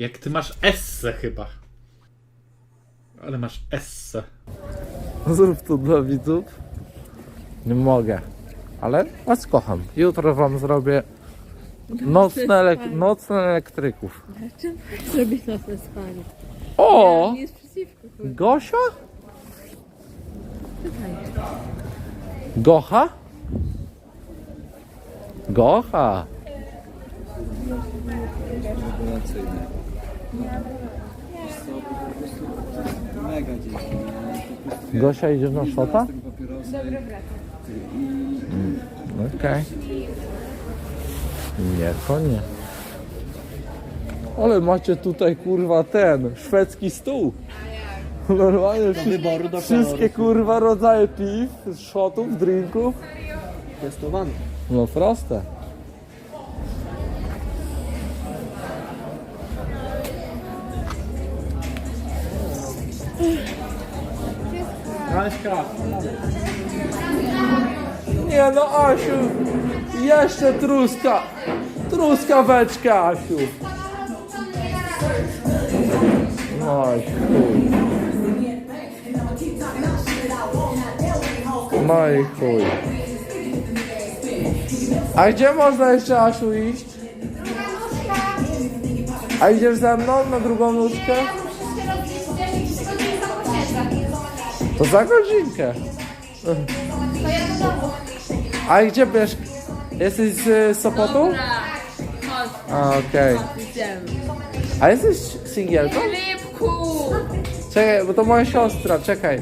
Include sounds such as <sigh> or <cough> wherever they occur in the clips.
Jak ty masz esse chyba. Ale masz esse. Zrób to dla widzów. Nie mogę. Ale was kocham. Jutro wam zrobię nocne, elek- nocne elektryków. Czym zrobić nocne spanie? O! Nie jest przeciwko. kurwa. Gosia? Pytaj. Gocha? Gocha. rewelacyjne. Mega Gosia idziesz na szota? tego papierosa Okej. Nie, to nie. Ale macie tutaj kurwa ten szwedzki stół. Normalnie wszy- wyboru, do wszystkie kurwa rodzaje piw, shotów, drinków. testowany. No proste. Aśka. Nie no Asiu, jeszcze truska, truskaweczka Asiu. Oj chuj. No chuj. A gdzie można jeszcze Asiu iść? A idziesz ze mną na drugą nóżkę? To za godzinkę. A gdzie bierz? Jesteś z Sopotu? Chodź, A, okej. idziemy. A jesteś singielką? Filipku! Czekaj, bo to moja siostra, czekaj.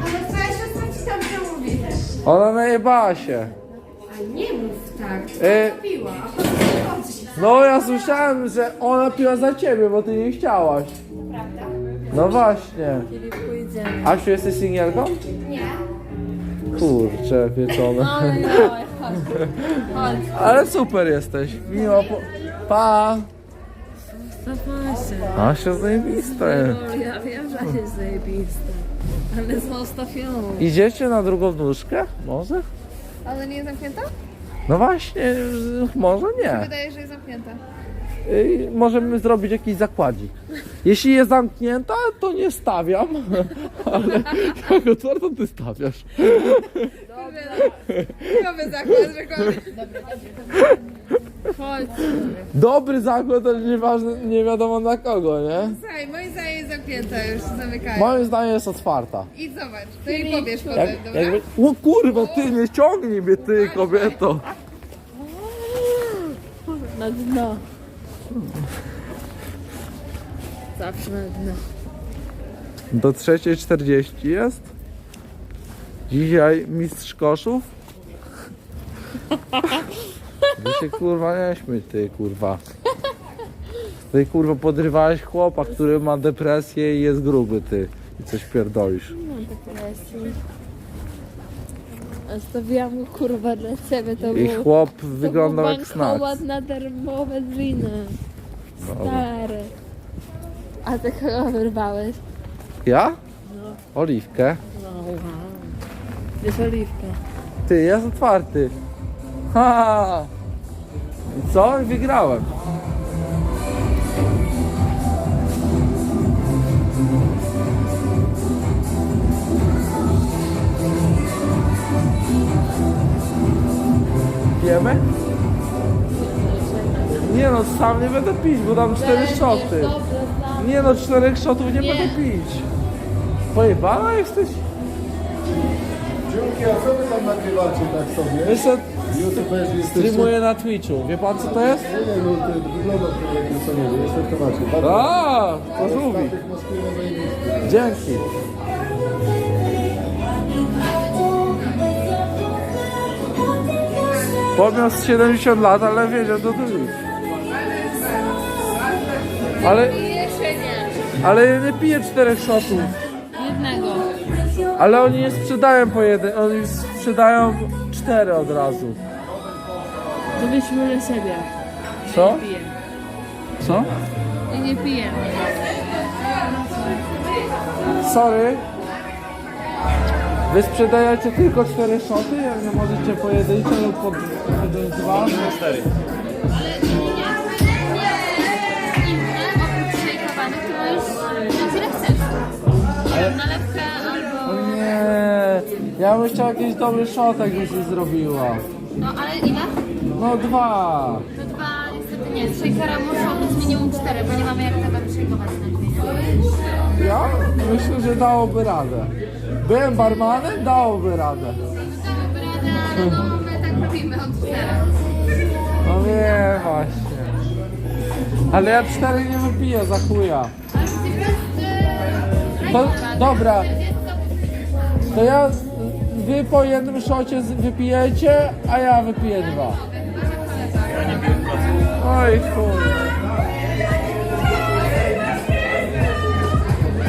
Ale twoja siostra ci dobrze mówi też. Ona najebała się. A nie mów tak. Y, Piła. no ja słyszałem, że ona piła za ciebie, bo ty nie chciałaś. Prawda? No właśnie. Filipku, idziemy. Asiu, jesteś singielką? Nie. Kurczę, pieczone. No, no, chodź. Chodź. Ale super jesteś. Miło po... Pa! Się. Asia zajebista jest. No, ja wiem, że jest zajebista. Ale zostaw ją. Idziecie na drugą nóżkę? Może? Ale nie jest zamknięta? No właśnie, może nie. Wydaje, że jest zamknięta. Y, możemy zrobić jakiś zakładzik. Jeśli jest zamknięta, to nie stawiam, <laughs> ale jak otwarta, ty stawiasz. Nowy zakład, że. Chodź. Dobry zakład, ale nieważne, nie wiadomo na kogo, nie? Słuchaj, moim zdaniem jest zamknięta już, zamykają. Moim zdaniem jest otwarta. Idź zobacz, to jej powiesz Jak, potem, dobra? jakby... O kurwa, ty nie ciągnij mnie, ty kobieto. Na dno. Zawsze na dno. Do 3.40 jest. Dzisiaj mistrz koszów. Wy się kurwa nie śmiej, ty kurwa. Ty kurwa podrywałeś chłopa, który ma depresję i jest gruby ty. I coś pierdolisz. Mam depresję. A Stawiłam go kurwa dla ciebie, to I był... chłop to wyglądał był jak snack. bankomat na darmowe drinę. Dobra. A ty kogo wyrwałeś? Ja? No. Oliwkę. No wow. Jest oliwka. Ty, jest otwarty. Ha! I co? I wygrałem. Pijemy? Nie no, sam nie będę pić, bo dam cztery szoty. Dobrze. Nie no, czterech szotów nie, Nie. będę pić. Pojebana jesteś? Dzięki, a co wy tam nagrywacie tak sobie? Jeszcze YouTuber jesteście... streamuję na Twitchu. Wie pan co to jest? Nie, nie, no to wygląda to jak co nie wiem, jestem w temacie. A, to zajebisty. Dzięki. Podniósł 70 lat, ale wiedział do drugi. Ale. Ale ja nie piję czterech shotów. Jednego. Ale oni nie sprzedają po jeden, oni sprzedają cztery od razu. To weźmy dla siebie. Co? Piję. Co? I nie piję. Sorry. Wy sprzedajecie tylko cztery szoty? Jak nie możecie pojedyncze lub po po dwa? Cztery. Ja bym chciał jakiś dobry szotek, by się zrobiła. No ale ile? No dwa. To dwa niestety nie. Z shakera muszą być minimum cztery, bo nie mamy jak tego shakeować na chwilę. Ja myślę, że dałoby radę. Byłem barmanem, dałoby radę. Dałoby radę, ale no my tak robimy od czterech. No nie, właśnie. Ale ja cztery nie wypiję za chuja. Ale przecież to e, dobra, 40 to ja, wy po jednym szocie wypijecie, a ja wypiję dwa. Oj chuj.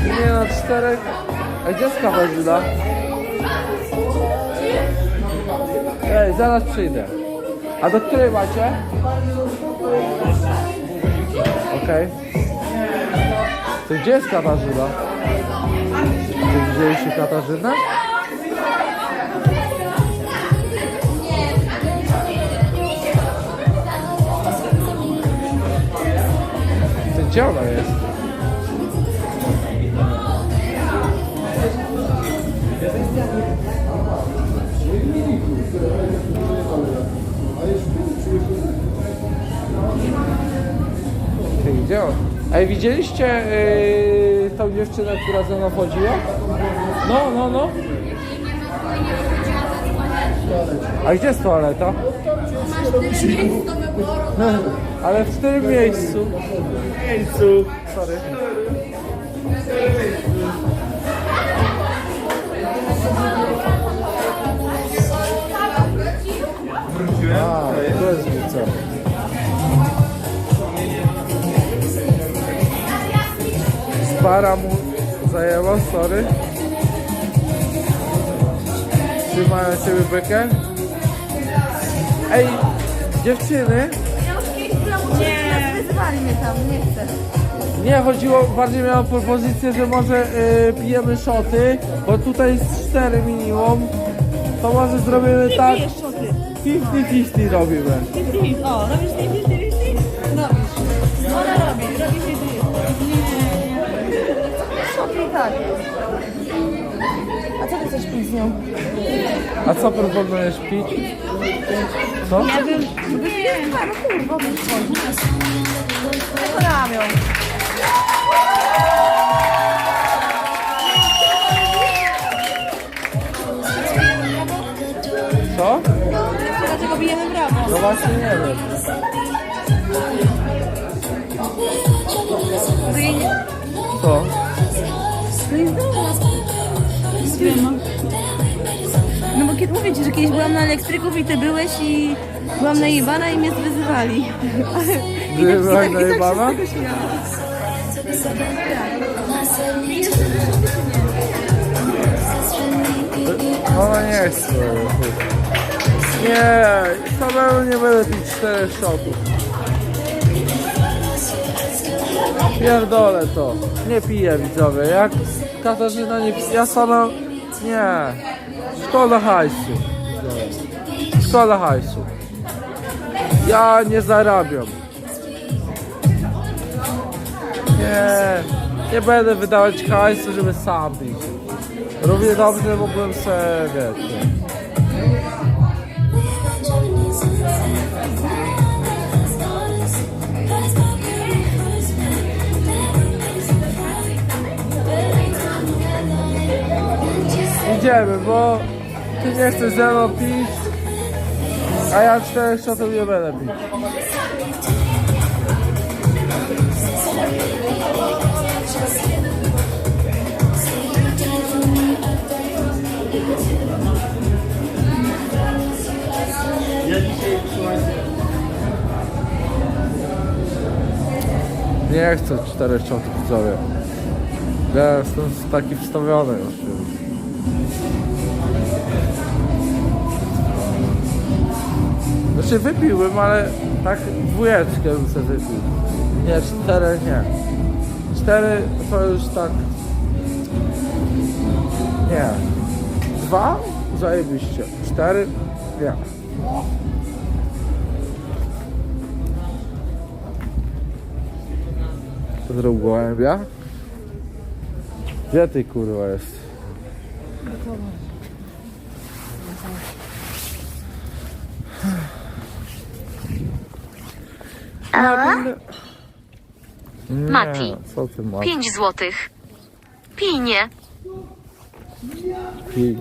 Nie no, czterech... A gdzie jest kawarzina? Ej, zaraz przyjdę. A do której macie? Okej. To gdzie jest Katarzyna? Czy widzieliście Katarzynę? Gdzie ona jest? Ty, gdzie on? Ej, widzieliście yy, tą dziewczynę, która ze mną chodziła? No, no, no. A gdzie jest toaleta? Ale w którym miejscu? Miejscu. Sorry. A, to jest co? Para mu zajęła, sorry. Trzymają ciebie bekę. Ej, dziewczyny, Mnie tam, nie chcę. Nie, chodziło, bardziej miałem propozycję, że może y, pijemy szoty, bo tutaj jest 4 minimum. To może zrobimy tak. Pijesz szoty. 50-50 robimy. O, robisz tej listy, listy? Robisz. Ona robi, robi się ty. Szoty tak. A co ty chcesz pić z nią? A co proponujesz pić? Co? Ja bym... Nie, no kurwa, wychodzi. Właśnie nie wiem. Nie... Co? Jest No bo kiedy mówię ci, że kiedyś byłam na elektryków i ty byłeś i byłam najebana i mnie wyzywali. I tak- i byłaś tak- i tak. Ona nie chce. Nie, samemu nie będę pić 4 szotów. Pierdolę to. Nie piję widzowie. Jak Katarzyna nie pije, ja sama... Nie. Szkoda hajsu. Szkoda hajsu. Ja nie zarabiam. Nie. Nie będę wydawać hajsu, żeby sam pić. Równie dobrze mógłbym sobie, wiecie. Idziemy, bo ty nie chcesz ze mną pić, a ja czterech szotów nie będę pić. Nie chcę czterech szotów widzowie. Ja jestem taki wstawiony już. Znaczy wypiłbym, ale tak dwójeczkę bym sobie wypił. Nie, cztery nie. Cztery to już tak... Nie. Dwa? Zajebiście. Cztery? Nie. Zrób gołębia. Gdzie ty kurwa jest? Nie, Mati. co ty masz? 5 złotych. Pinie. Pij.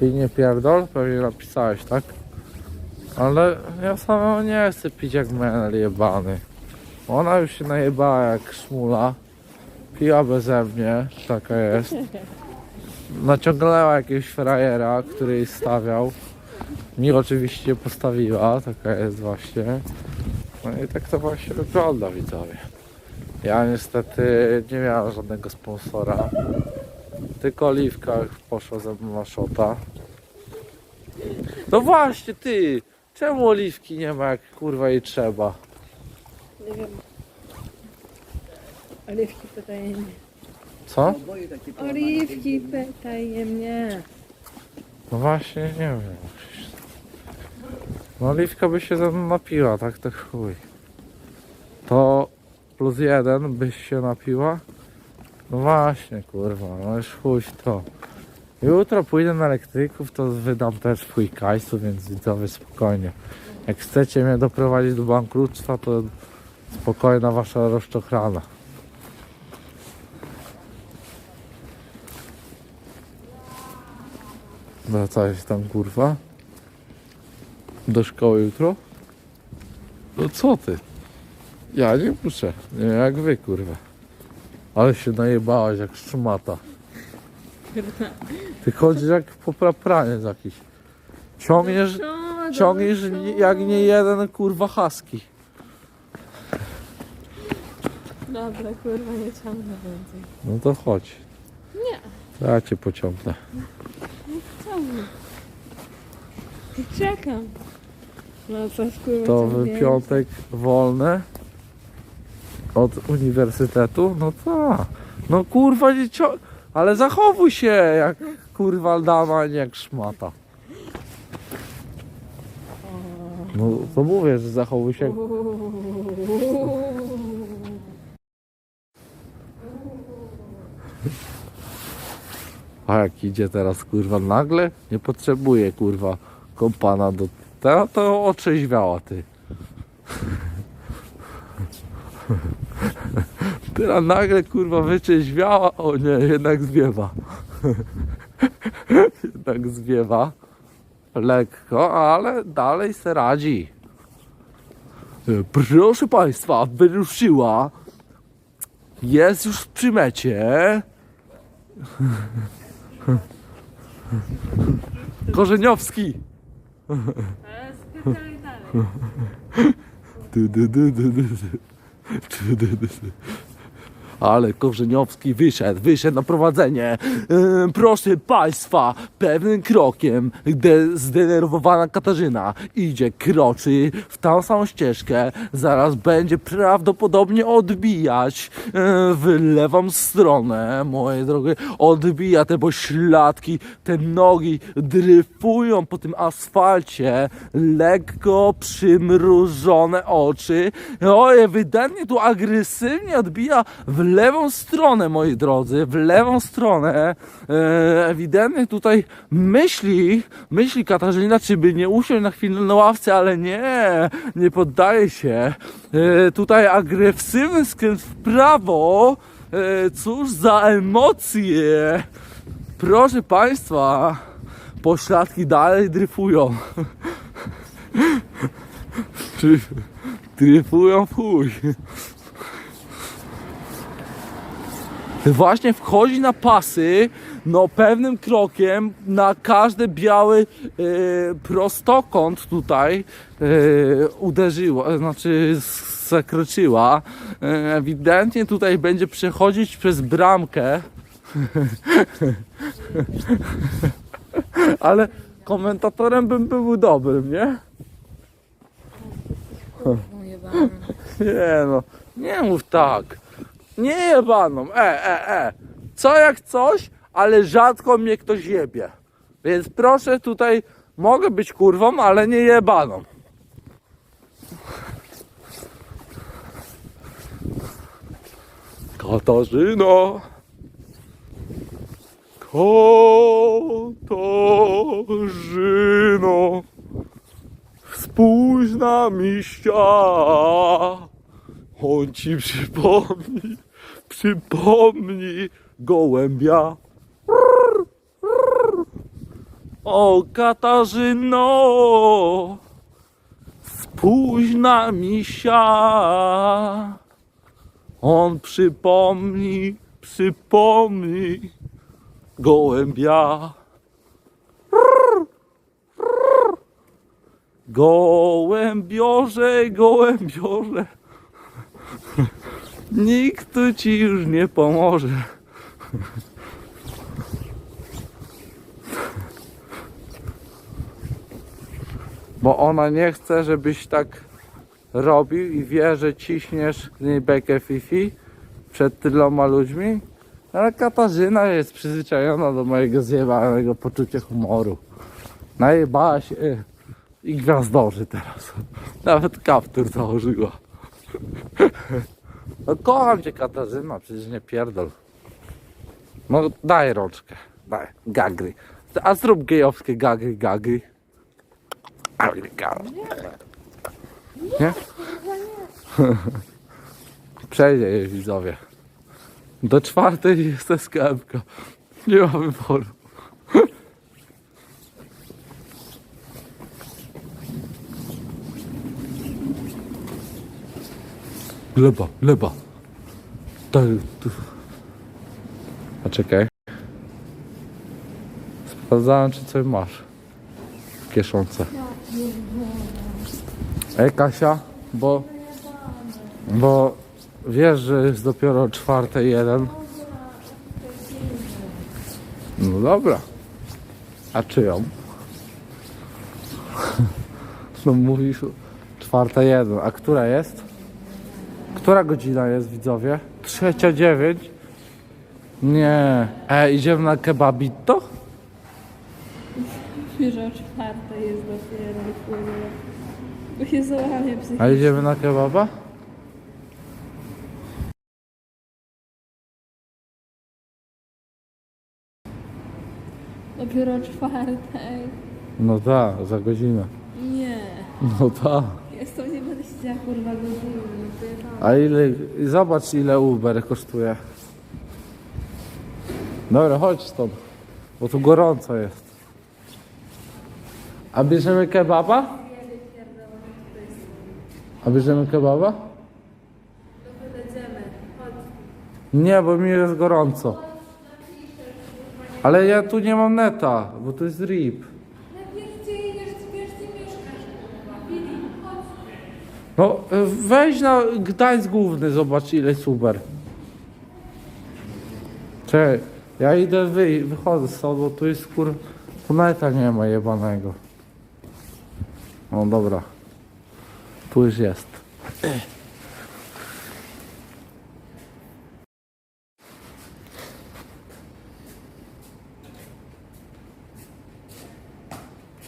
Pij nie pierdol? Pewnie napisałeś, tak? Ale ja samego nie chcę pić jak menel jebany. Ona już się najebała jak szmula. Piła beze mnie, taka jest. Naciągnęła jakiegoś frajera, który jej stawiał. Mi oczywiście postawiła, taka jest właśnie. No i tak to właśnie wygląda widzowie. Ja niestety nie miałem żadnego sponsora. Tylko Oliwka poszła ze mną szota. No właśnie, ty! Czemu Oliwki nie ma, jak kurwa jej trzeba? Oliwki pytaje mnie. Co? Oboje takie Oliwki pytaje mnie. No właśnie, nie wiem. No Oliwka by się ze mną napiła, tak to chuj. To plus jeden byś się napiła? No właśnie, kurwa, no już chuj to. Jutro pójdę na elektryków, to wydam też twój kajsu, więc widzowie spokojnie. Jak chcecie mnie doprowadzić do bankructwa, to spokojna wasza rozczochrana. Wracałeś tam kurwa? Do szkoły jutro? No co ty? Ja nie muszę. Nie jak wy kurwa. Ale się najebałaś jak szmata. Ty chodzisz jak poprapraniec jakiś. Ciągniesz, ciągniesz ni- jak nie jeden kurwa haski. Dobra, kurwa, nie ciągnę więcej. No to chodź. Nie. Ja cię pociągnę. Ciągnę. Czekam. No To w piątek wolne od uniwersytetu? No tak. No kurwa nie cio... Ale zachowuj się jak kurwa dama, nie jak szmata. No to mówię, że zachowuj się. A jak idzie teraz kurwa nagle? Nie potrzebuje kurwa kompana do... To, to otrzeźwiała ty. Teraz nagle kurwa wyczeźwiała, o nie, jednak zwiewa. jednak zwiewa. Lekko, ale dalej se radzi. Proszę Państwa, wyruszyła. Jest już w przymecie. Korzeniowski. 그 두두두두두. 두두두두. Ale Korzeniowski wyszedł, wyszedł na prowadzenie. Yy, proszę Państwa, pewnym krokiem de- zdenerwowana Katarzyna idzie, kroczy w tą samą ścieżkę. Zaraz będzie prawdopodobnie odbijać yy, w lewą stronę, moje drogie. Odbija te pośladki, te nogi dryfują po tym asfalcie. Lekko przymrużone oczy. O, ewidentnie tu agresywnie odbija w lewą stronę, moi drodzy, w lewą stronę. E, ewidentnie tutaj myśli, myśli Katarzyna, czy by nie usiąść na chwilę na ławce, ale nie, nie poddaje się. E, tutaj agresywny skręt w prawo. E, cóż za emocje. Proszę Państwa, pośladki dalej dryfują. <laughs> Dryf- Dryfują w chuj. Właśnie wchodzi na pasy, no pewnym krokiem na każdy biały e, prostokąt tutaj e, uderzyła, znaczy zakroczyła. E, ewidentnie tutaj będzie przechodzić przez bramkę. <laughs> Ale komentatorem bym był dobrym, nie? Nie no, nie mów tak. Nie jebaną, e, e, e. Co jak coś, ale rzadko mnie ktoś jebie. Więc proszę tutaj, mogę być kurwą, ale nie jebaną. Katarzyna. Katarzyno. Spójrz na miścia, on ci przypomni, przypomni gołębia. O Katarzyno, spójrz na misia, on przypomni, przypomni gołębia. Gołębiorze, gołębiorze, nikt tu ci już nie pomoże. Bo ona nie chce, żebyś tak robił i wie, że ciśniesz z niej bekę fifi przed tyloma ludźmi. Ale Katarzyna jest przyzwyczajona do mojego zjebanego poczucia humoru. Najebała się i gwiazdorzy teraz. Nawet kaptur założyła. No kocham cię Katarzyna, przecież nie pierdol. No daj rączkę, daj, gagry. A zrób gejowskie gagry, gagry. Gagry, gagry. Nie? <laughs> Przejdzie je widzowie. Do czwartej jest SKM-ka. Nie ma wyboru. <laughs> Gleba, gleba. Tak. A czekaj. Sprawdzałem, czy coś masz w kieszonce. Ej, Kasia, bo... Bo wiesz, że jest dopiero czwarte jeden. No dobra. A czyją? <laughs> No mówisz czwarta jeden. A która jest? Która godzina jest, widzowie? Trzecia dziewięć? Nie. E, idziemy na kebabito? Wiesz, o czwarta jest dopiero, kurwa. Bo się załamie psychicznie. A idziemy na kebaba? Dopiero o czwartej. No tak, za godzinę. Nie. No tak. Kurwa. No A ile, zobacz ile Uber kosztuje. Dobra, chodź stąd, bo tu gorąco jest. A bierzemy kebaba? A bierzemy kebaba? Nie, bo mi jest gorąco. Ale ja tu nie mam neta, bo to jest RIP. No weź na Gdańsk główny, zobacz ile jest Uber. Ja idę wy, wychodzę stąd, bo tu jest kur... Tu neta nie ma jebanego. No dobra. Tu już jest.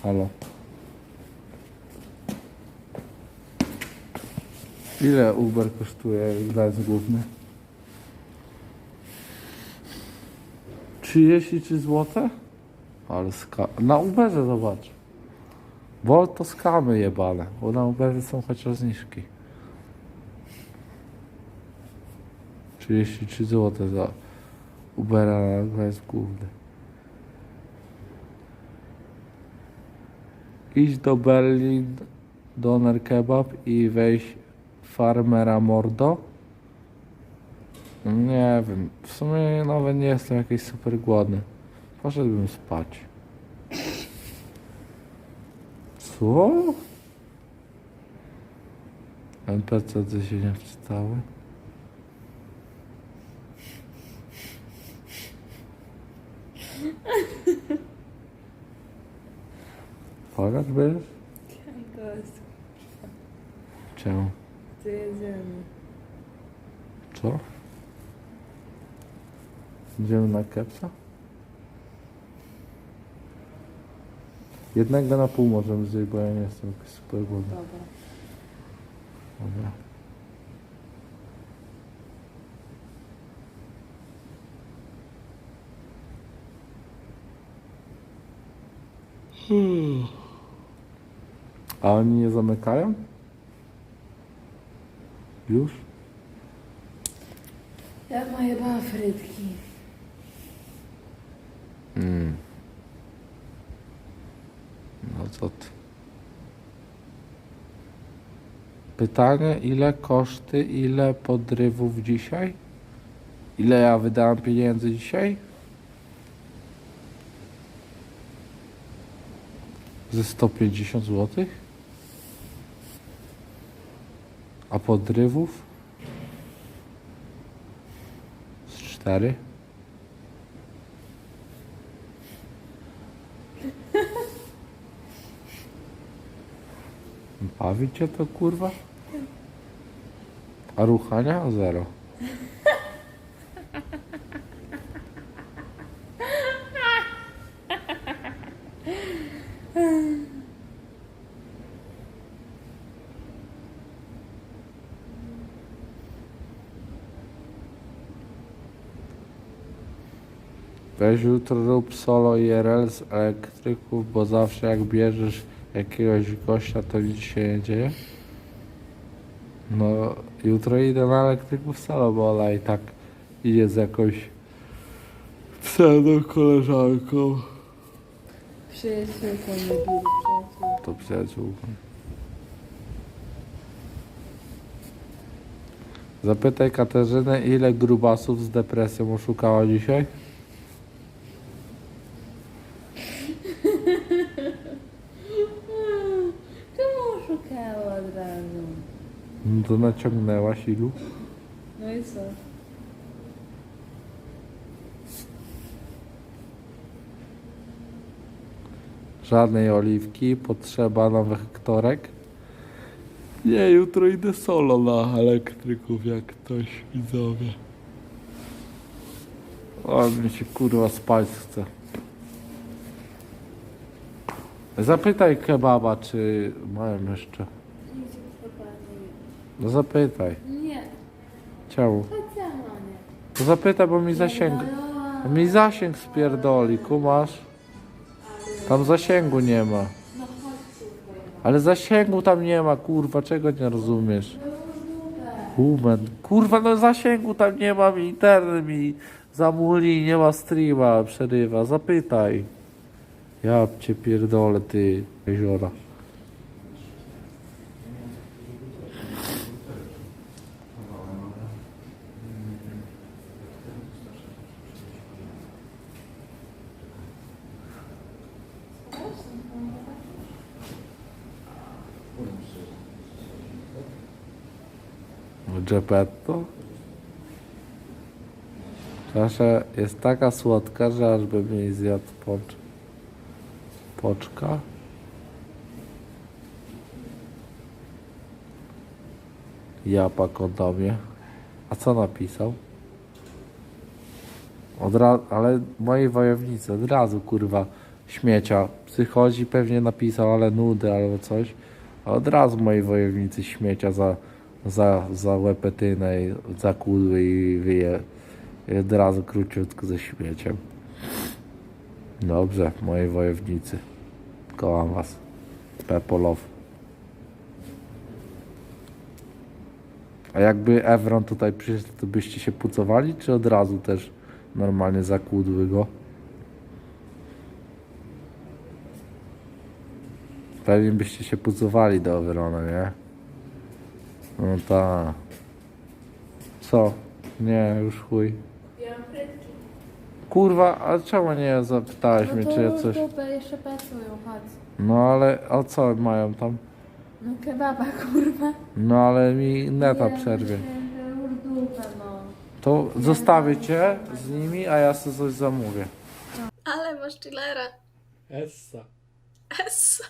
Halo. Ile Uber kosztuje Gdańsk główny? 33 zł? Ale ska... Na Uberze zobacz. Bo to skamy jebane, bo na Uberze są chociaż zniżki. 33 zł za Ubera na Gdańsk główny. Idź do Berlin, Doner Kebab i weź Farmera Mordo. Nie wiem, w sumie nawet nie jestem jakiś super głodny. Poszedłbym spać. Co? NPC ty się nie wczytały? Płakać będziesz? Czemu? To jedziemy. Co? Idziemy na kepsa? Jednego na pół możemy zjeść, bo ja nie jestem jakiś super głodny. Dobra. Dobra. A oni nie zamykają? Już? Ja moje chyba frytki. Mm. No co ty? Pytanie, ile koszty, ile podrywów dzisiaj? Ile ja wydałem pieniędzy dzisiaj? Ze 150 zł? A podrywów? Z 4? Bawi cię to kurwa? A ruchania? Zero. Weź jutro rób solo IRL z elektryków, bo zawsze jak bierzesz jakiegoś gościa, to nic się nie dzieje. No, jutro idę na elektryków solo, bo Ola i tak idzie z jakąś pseudo koleżanką. Przyjaciółką nie przyjaciółką. To przyjaciółka. Zapytaj Katarzynę, ile grubasów z depresją oszukała dzisiaj? Czemu oszukała od razu? No to naciągnęłaś ilu? No i co? Żadnej oliwki, potrzeba nowych aktorek. Nie, jutro idę solo na elektryków, jak ktoś widzowie. O, mi się kurwa spać chce. Zapytaj kebaba, czy mają jeszcze. No zapytaj. Nie, Czemu? To zapytaj, bo mi zasięg... Mi zasięg spierdoli, kumasz? Tam zasięgu nie ma. Ale zasięgu tam nie ma, kurwa, czego nie rozumiesz? Human. Kurwa, no zasięgu tam nie ma, mi internet mi zamuli, nie ma streama, przerywa. Zapytaj. Ja cię pierdolę, ty jeziora. Geppetto? Kasia jest taka słodka, że aż bym jej zjadł pocz... poczka. Japa kondomie. A co napisał? Od ra- ale mojej wojownicy od razu kurwa śmiecia. Psychodzi pewnie napisał, ale nudy albo coś. A od razu mojej wojownicy śmiecia za, za, za łepetynę i za kudły i wyje. I od razu króciutko ze śmieciem. Dobrze, mojej wojownicy. Kocham was. Pepolow. A jakby Evron tutaj przyszedł, to byście się pucowali, czy od razu też normalnie zakłódły go? Pewnie byście się pucowali do Evrona, nie? No tak. Co? Nie, już chuj. Kurwa, a czemu nie zapytałeś mnie, czy ja coś... Dupę jeszcze pracują, chodź. No ale, a co mają tam? No kebaba, kurwa. No ale mi neta przerwie. Już dupę, no. To zostawię cię z nimi, a ja sobie coś zamówię. Ale masz chillera. Essa. Essa.